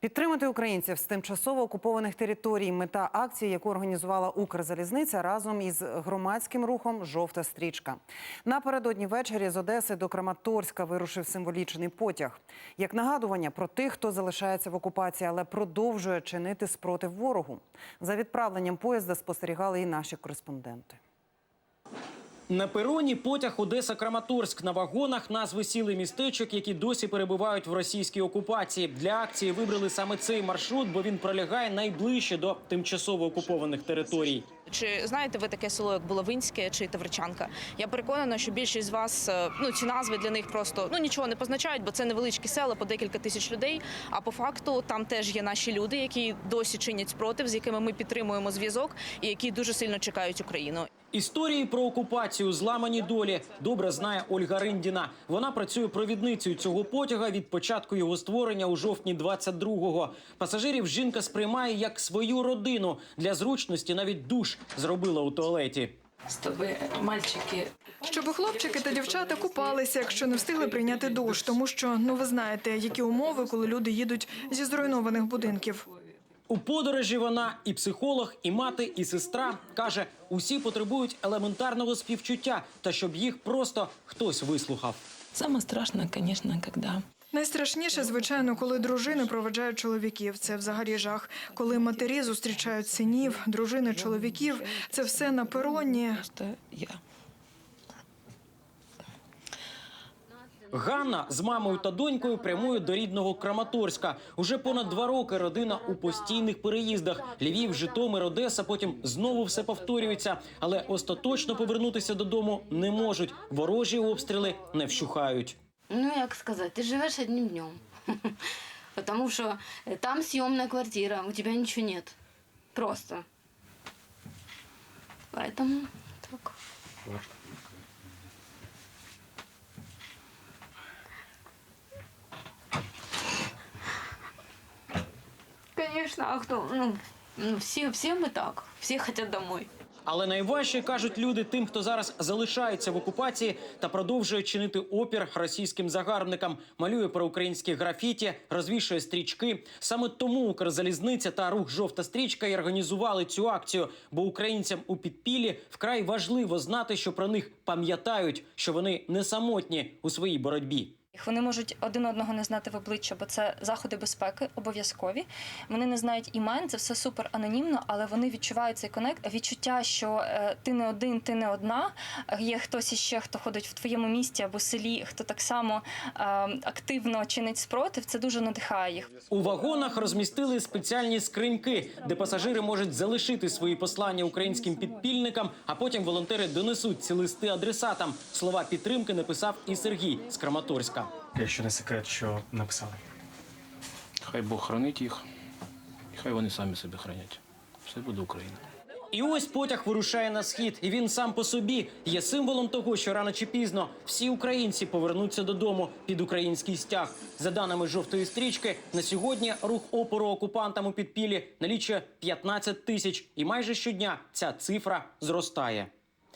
Підтримати українців з тимчасово окупованих територій. Мета акції, яку організувала Укрзалізниця разом із громадським рухом Жовта стрічка. Напередодні ввечері з Одеси до Краматорська вирушив символічний потяг. Як нагадування про тих, хто залишається в окупації, але продовжує чинити спротив ворогу. За відправленням поїзда спостерігали і наші кореспонденти. На пероні потяг Одеса-Краматорськ. На вагонах назви сіл і містечок, які досі перебувають в російській окупації. Для акції вибрали саме цей маршрут, бо він пролягає найближче до тимчасово окупованих територій. Чи знаєте ви таке село, як Булавинське чи Тавричанка? Я переконана, що більшість з вас е, ну ці назви для них просто ну нічого не позначають, бо це невеличкі села по декілька тисяч людей. А по факту там теж є наші люди, які досі чинять спротив, з якими ми підтримуємо зв'язок, і які дуже сильно чекають Україну. Історії про окупацію, зламані долі добре знає Ольга Риндіна. Вона працює провідницею цього потяга від початку його створення у жовтні 22-го. Пасажирів жінка сприймає як свою родину. Для зручності навіть душ зробила у туалеті. чтобы мальчики Щоб хлопчики та дівчата купалися, якщо не встигли прийняти душ, тому що ну ви знаєте, які умови, коли люди їдуть зі зруйнованих будинків. У подорожі вона і психолог, і мати, і сестра каже: усі потребують елементарного співчуття та щоб їх просто хтось вислухав. самое страшное, конечно, когда Найстрашніше, звичайно, коли дружини проведжають чоловіків. Це взагалі жах. Коли матері зустрічають синів, дружини чоловіків. Це все на пероні. я Ганна з мамою та донькою прямує до рідного Краматорська. Уже понад два роки родина у постійних переїздах. Львів, Житомир, Одеса. Потім знову все повторюється, але остаточно повернутися додому не можуть. Ворожі обстріли не вщухають. Ну, як сказати, ти живеш одним днем. Потому що там съемная квартира, у тебя ничего нет. Просто. Поэтому так. Конечно, а кто? Ну, все, все мы так. Все хотят домой. Але найважче кажуть люди тим, хто зараз залишається в окупації та продовжує чинити опір російським загарбникам, малює проукраїнські графіті, розвішує стрічки. Саме тому Укрзалізниця та рух Жовта стрічка і організували цю акцію. Бо українцям у підпіллі вкрай важливо знати, що про них пам'ятають, що вони не самотні у своїй боротьбі. Вони можуть один одного не знати в обличчя, бо це заходи безпеки обов'язкові. Вони не знають імен, це все супер анонімно, але вони відчувають цей конект. Відчуття, що е, ти не один, ти не одна. Є хтось іще, хто ходить в твоєму місті або селі, хто так само е, активно чинить спротив. Це дуже надихає їх. У вагонах розмістили спеціальні скриньки, де пасажири можуть залишити свої послання українським підпільникам, а потім волонтери донесуть ці листи адресатам. Слова підтримки написав і Сергій з Краматорська. Якщо не секрет, що написали. Хай Бог хранить їх, і хай вони самі себе хранять. Все буде Україна. І ось потяг вирушає на схід, і він сам по собі є символом того, що рано чи пізно всі українці повернуться додому під український стяг. За даними жовтої стрічки, на сьогодні рух опору окупантам у підпілі налічує 15 тисяч, і майже щодня ця цифра зростає.